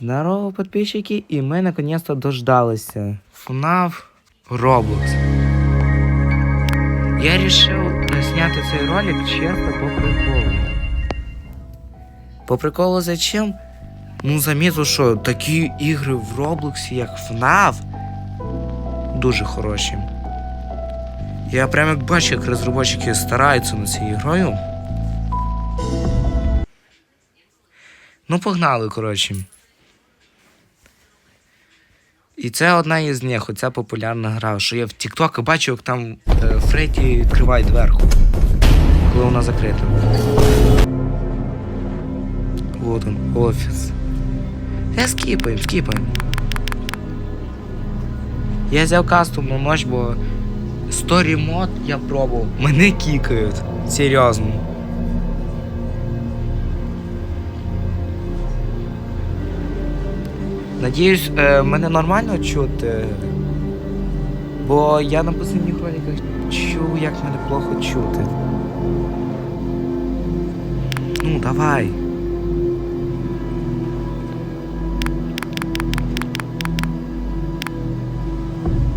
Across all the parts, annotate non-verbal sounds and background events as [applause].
Здорово, подписчики, і ми наконец-то дождалися. FNAF Roblox. Я решил зняти цей ролик чисто по приколу. По приколу зачем? Ну, замітив, що такі ігри в Роблоксі, як FNAF, дуже хороші. Я прям як бачу, як розробники стараються над цією грою. Ну, погнали, коротше. І це одна із них, оця популярна гра, що я в TikTok бачив, як там е, Фредді відкриває дверку, коли вона закрита. Вот он, офіс. Я скіпаємо, скіпаємо. Я взяв кастомну ночь, бо Story мод я пробував. Мене кікають. Серйозно. Надіюсь, е, мене нормально чути. Бо я на останніх роликах чув, як мене плохо чути. Ну, давай.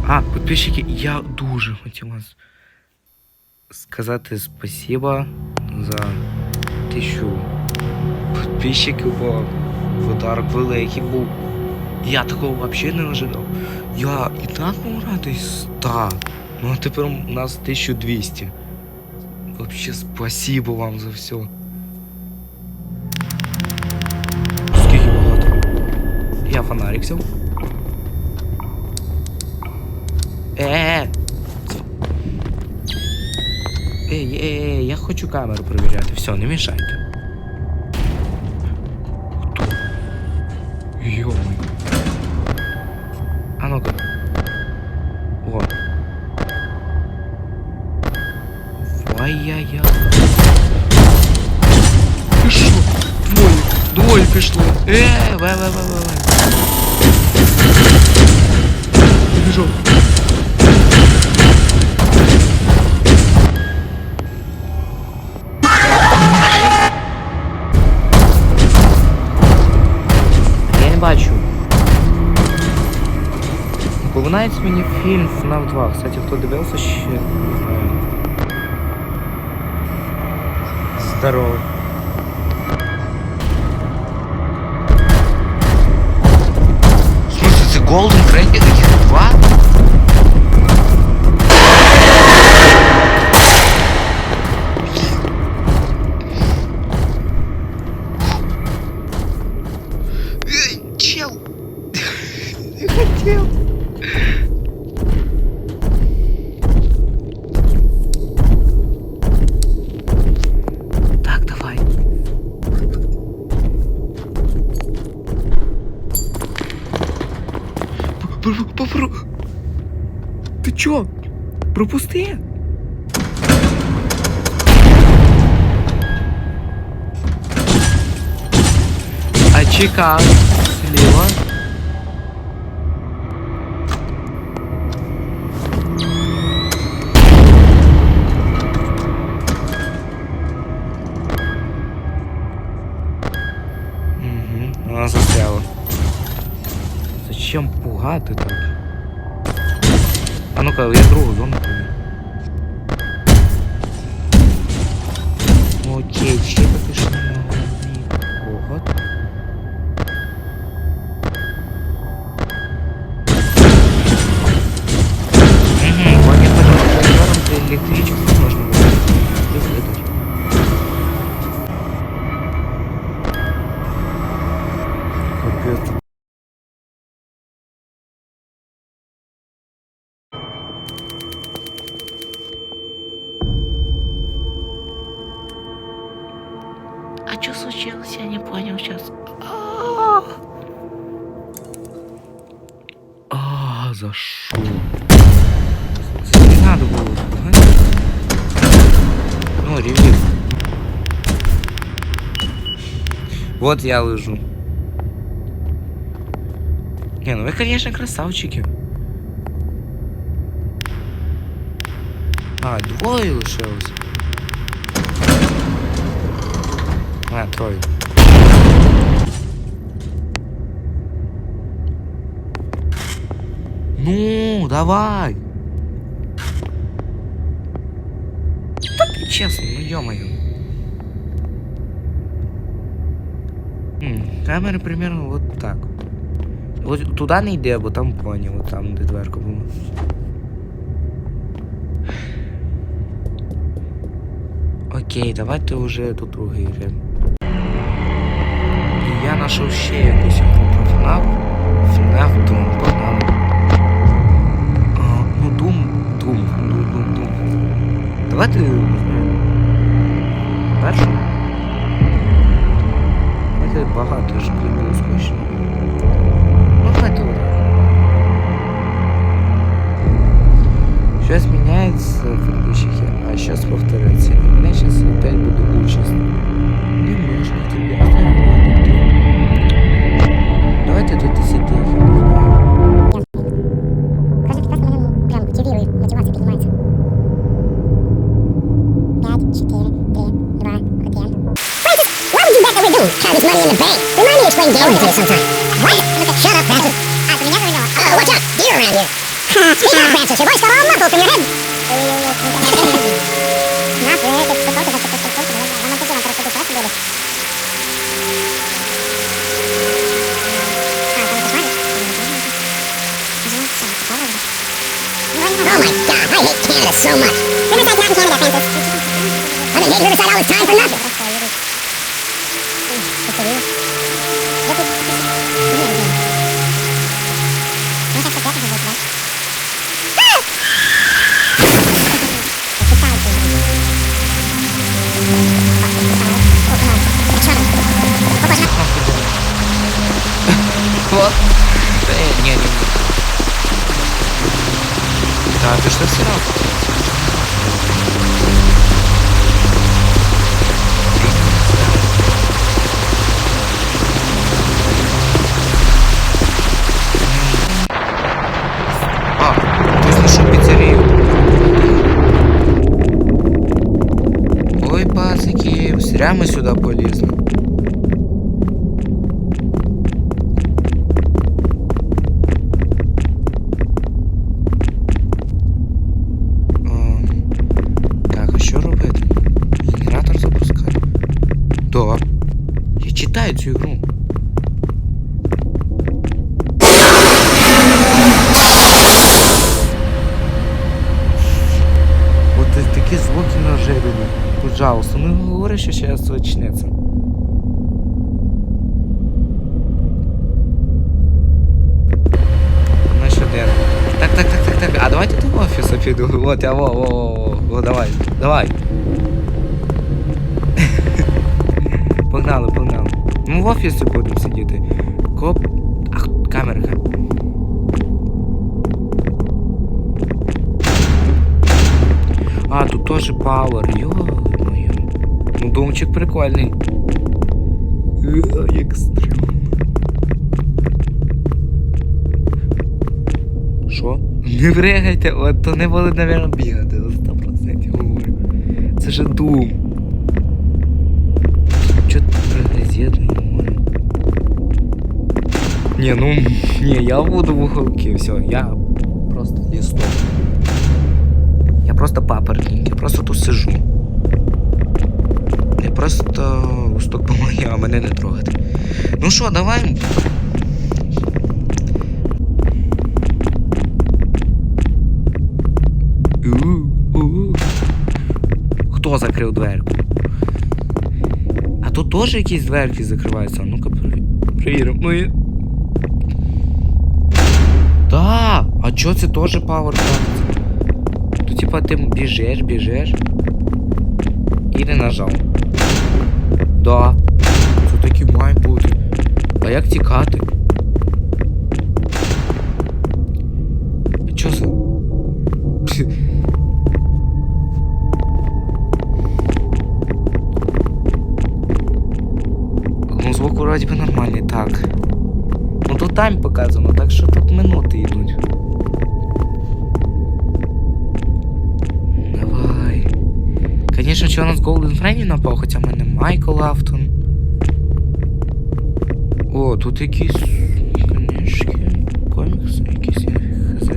А, підписчики, я дуже хотів вас сказати спасибо за тисячу підписчиків, бо подарок великий був. Я такого взагалі не ожидав. Я і так був радий 100. Ну а тепер у нас 1200. Вообще спасибо вам за все. Скільки багато. Я фонарик взяв. Е-е-е! Ей, ей, ей, я хочу камеру перевіряти. Все, не мішайте. Хто? Йомай. Ай-яй-яй. Ти що? Двоє. Двоє пішло. Е, ве, ве, ве, ве, ве. Біжу. Я не бачу. Повинається мені фільм FNAF 2. Кстати, хто дивився ще Здорово. Слушай, ты Golden їх 2? Чекай. Слева. Угу, она застряла. Зачем пугати так? А ну-ка, я другу зону. Окей, Я не понял сейчас. А, за что? Не надо было. Ну, ревью. Вот я лежу. Не, ну вы, конечно, красавчики. А, двое лишилось. А, троє. Ну, давай. Так, честно, ну ё-моё. Камера примерно вот так. Вот туда не йди, а вот там поні, вот там, де дверка була. Окей, давайте вже до другий рим. Я нашел ще якусь гру про ФНАФ. ФНАФ 2. Давайте візьмемо першу. Давайте багато ж було скучно. Ну, давайте вот так. Щось міняється в предыдущих, а щось повторяється. І мене зараз опять буде участь. Не можна тобі оставити. Давайте до 10 in the bank. Remind me to explain gambling to you sometime. What? Shut up, Francis. Ah, As we never know. Oh, watch out. Deer around here. [laughs] Speak up, Francis. Your voice got all muffled from your head. Oh my god, I hate Canada so much. Riverside's not in Canada, Francis. I've been hating Riverside all this time for nothing. Да, ты что все равно? А? Ой, пацаки, зря мы сюда полезли. ну говори, що зараз почнеться. Ну що, де? Так, так, так, так, так. А давайте до офісу піду. От я во, во, во, во, во, давай, давай. [laughs] Погнали, погнали. Ми в офісі будемо сидіти. Коп. Ах, камерка. А, тут тоже пауэр. Ё-моё. Домчик прикольний. Як стрьомно. Що? Не бригайте, от то не були, навірно, бігати, за 100% говорю. Це же дум. Чо ти газет не говорю? Ні, ну, ні, я буду в уголки, все, я просто лісток. Я просто папоротник, я просто тут сижу. Просто листок помагаю, а мене не трогати. Ну що, давай. Хто закрив дверку? А тут теж якісь дверки закриваються. Ну-ка, перевіримо. Ну і. Да! А чо це теж пауер? То типа ти біжеш, біжеш. І не нажав. Да. Це таки має бути. А як тікати? Чо за? [laughs] Ну, звук вроді би нормальний, так. Ну тут тайм показано, так що тут минути йдуть. Конечно чи у нас Golden Френі напал, хотя мы не Майкл Автон. О, тут якісь книжки. Комікси якісь я хз.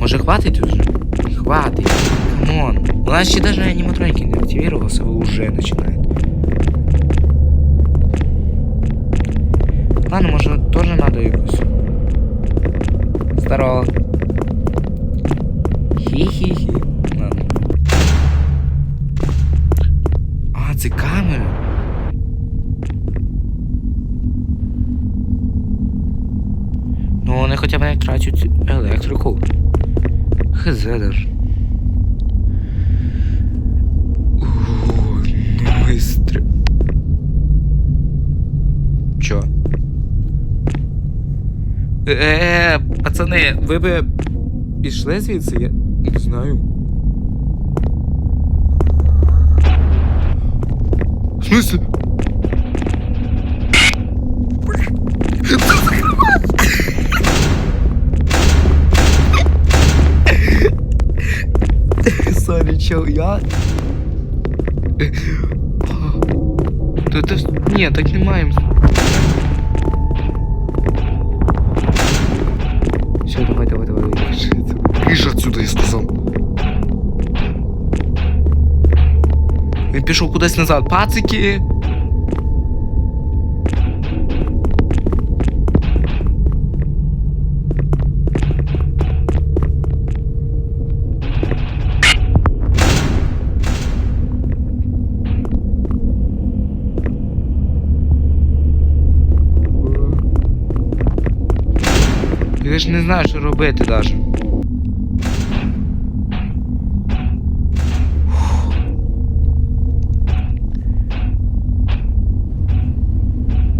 Может хватить уже? Хватить. Камон. У нас еще даже аниматроники не активировался, вы уже начинает. Ладно, может тоже надо якось. Здорово. Ну, вони хоча б не трачуть електрику. Хз даже. О, ми стр... Чо? Е, пацани, ви би пішли звідси? Я не знаю. В смысле? я. Та це... Ні, так не маємо. Все, давай, давай, давай. Киш отсюда, я сказав. Він пішов кудись назад. Пацики! Я ж не знаю, що робити.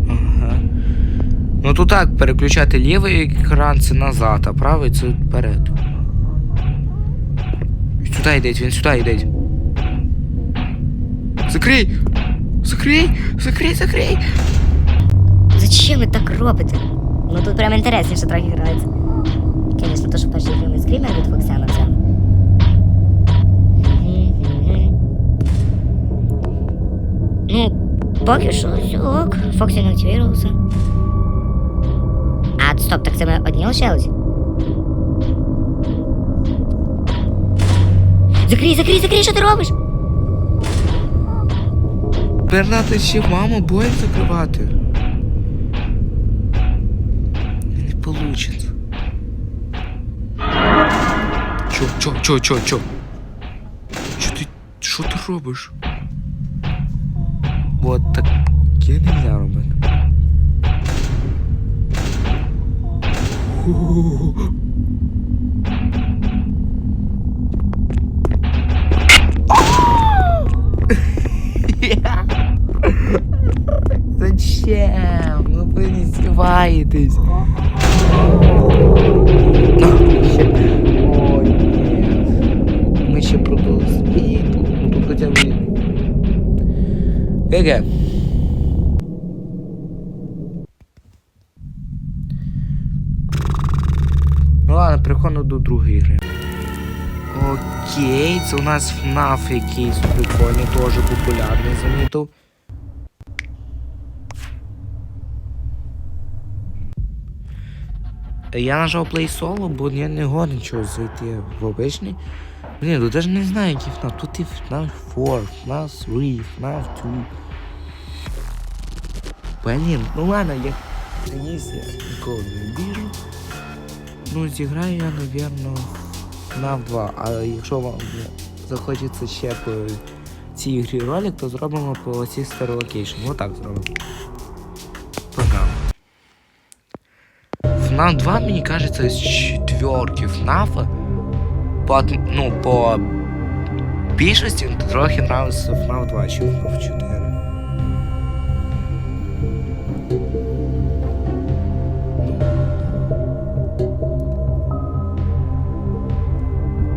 Ага. Ну тут так, переключати лівий екран це назад, а правий це вперед. Сюди йдеть, він сюди йдеть. Закрий! Закрий! Закрий, закрий! Зачем ви так робите? Ну тут прям інтересніше трохи грається. Звісно, то, що перші фільми скрімер від Фоксяна взяли. Ну, поки що ок, Фоксі не активувався. А, стоп, так це ми одні лишились? Закрий, закрий, закрий, що ти робиш? Пернати ще маму боїть закривати. Получится. Чо, чо, чо, чо, чо? Чо ти, що ти робиш? Вот так я нельзя робити. [laughs] Зачем? Нет. Мы ще світу. Ну тут хоча б. ГГ. Ну ладно, переходимо до другої гри. Окей, це у нас FNAF якийсь прикольний, теж популярний, замітив. Я нажав Play Solo, бо я не годен чогось зайти в обичний. Блін, тут даже не знаю, який FNAF. Тут і FNAF 4, FNAF 3, FNAF 2. Блін, ну ладно, я надіюсь, я ніколи не біжу. Ну, зіграю я, напевно, FNAF 2. А якщо вам ну, захочеться ще по цій грі ролик, то зробимо по Sister Location. Отак зробимо. FNAF 2, мені кажется, з четверки FNAF. По, от- ну, по більшості трохи нравиться FNAF 2, чи FNAF 4.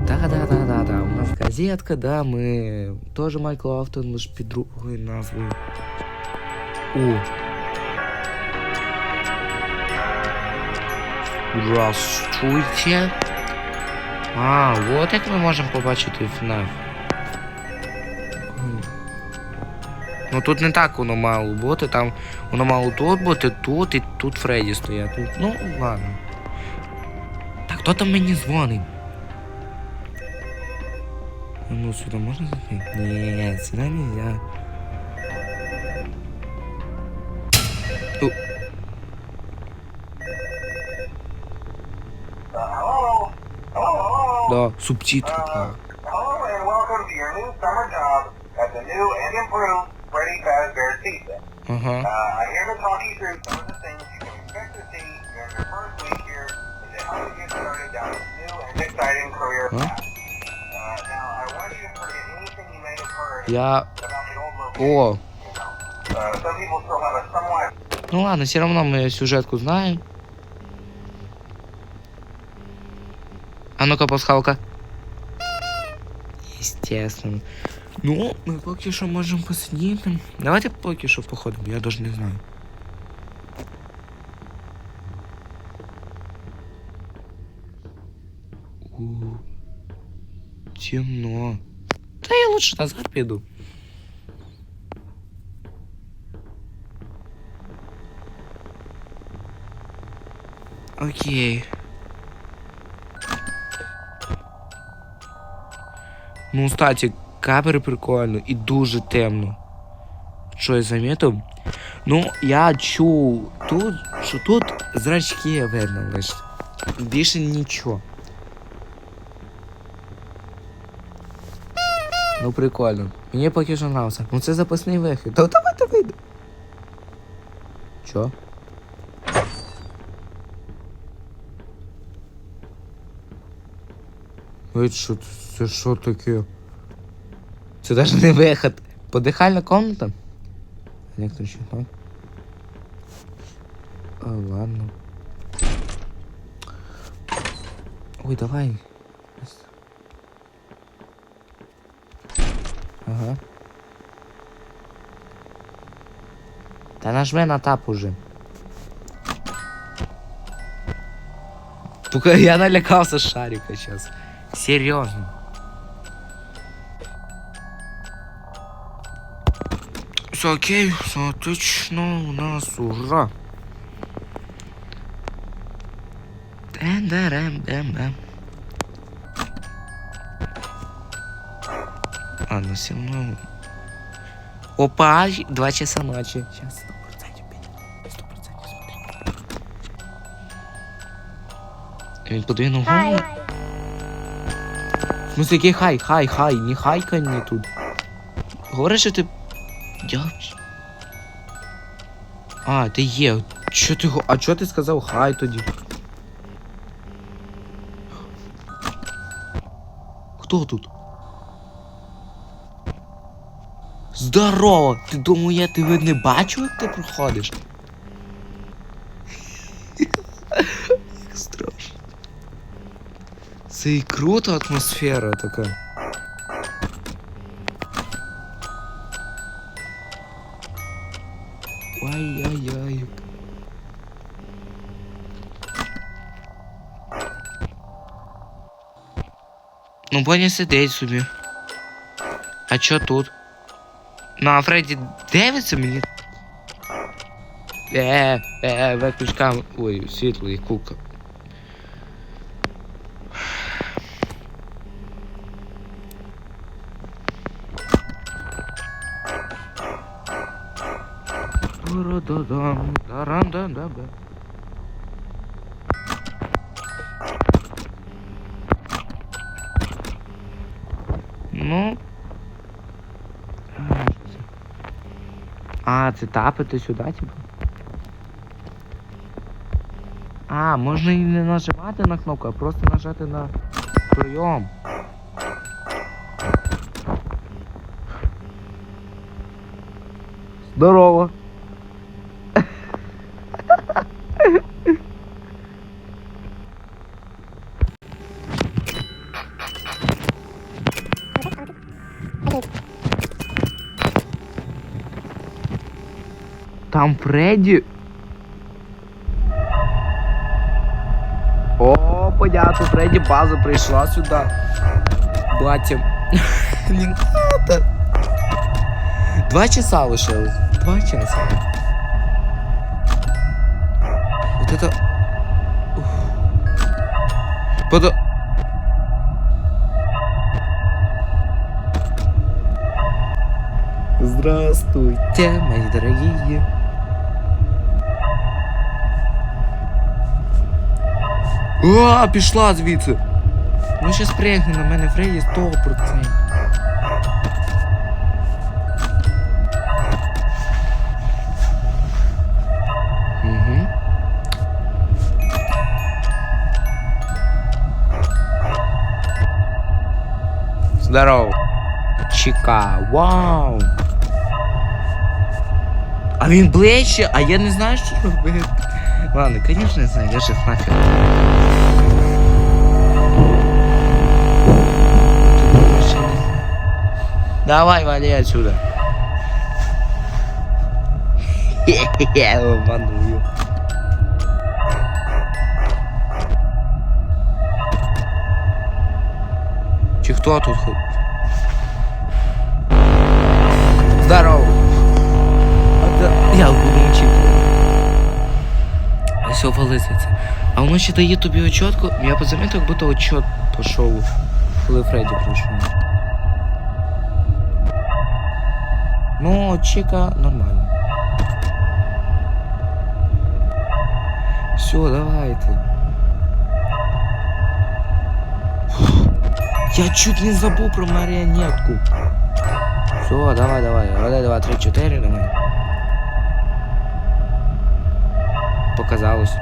Да-да-да-да-да, у нас газетка, да, мы тоже Майкл Автон, лише під другою назвою. О, Здравствуйте. А, вот як ми можемо побачити. М. Ну тут не так воно мало бути, там воно мало тут бути, тут і тут Фредді стоять. Тут, ну, ладно. Так хто там мені дзвонить? Ну, сюда можно зайти? Нет, сюда нельзя. Да, субтитры. Да. Я... Uh-huh. О! Ну ладно, все равно мы сюжетку знаем. А ну-ка, пасхалка. Естественно. Ну, ми поки що можемо. Давайте поки що походимо, я даже не знаю. У, темно. Та я лучше назад піду. Окей. Ну, кстати, камери прикольно і дуже темно. Що я замітив? Ну, я чув тут, що тут зрачки видно лише. Більше нічого. Ну, прикольно. Мені поки що нравиться. Ну це запасний вихід. Та давайте вийде. Чо? Ой, що це, що таке? Це навіть не виход. Подихальна комната? Електричний ток. А, ладно. Ой, давай. Ага. Та нажми на тап уже. Пока я налякався шарика сейчас. Серьезно. Все окей, все отлично, у нас ура. Дэн-дэрэм-бэм-бэм. А, ну все равно. Опа, два часа ночи. Сейчас, сто процентов, сто процентов, смотри. Він подвинув голову. Смысле, який хай, хай, хай, не хайкай мені тут. Говориш, що ти. Дявч. А, ти є. Чо ти. А чо ти сказав хай тоді? Хто тут? Здорово! Ти думаю, я тебе не бачу, як ти проходиш? Це і круто атмосфера така. Ай-яй-яй. Ну, Боня сидить собі. А чо тут? Ну, а Фредді дивиться мені. Е, е, виключ кам... Ой, світло і кука. Та-ра-да-дам, таран-да-да-да. Ну. А. А, це тапити сюди, типу. А, можна і не нажимати на кнопку, а просто нажати на прийом. Здорово. Там Фредді. О, понятно, Фредді база прийшла сюди. Батя. Не надо. Два часа лишилось. Два часа. Вот это... Подо... Здравствуйте, мои дорогие. О, пішла звідси. Ну ще спрягне на мене Фредді 100%. Угу. Здорово. Чіка, вау. А він ближче, а я не знаю, що робити. Ладно, конечно, не знаю, я же нафиг. Давай, вали отсюда. Я его обманул. Чи хто тут ходить? Здорово. А Я буду мчити. Все валиться. А воно ще дає тобі очотку. Я позамітив, як будто очот пішов, коли Фредді прийшов. Ну, чека нормально. Все, давайте. Я чуть не забув про маріонетку. Все, давай, давай. Один, два, три, чотири, давай. Показалось.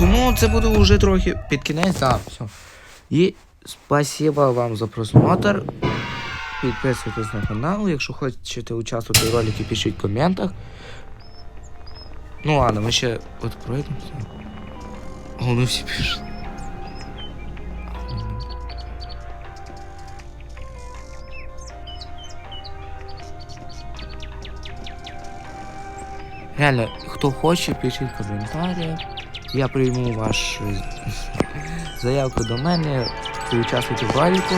Ну, це буде вже трохи під кінець, так, все. І спасибо вам за просмотр. Підписуйтесь на канал. Якщо хочете участвувати в ролике, пишіть в коментах. Ну ладно, ми ще от пройдемося. О, ну всі пішли. Реально, хто хоче, пишіть в коментарях. Я прийму вашу заявку до мене. Участвуйте в ролику.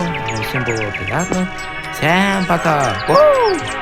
Всем было приятно. Всем пока!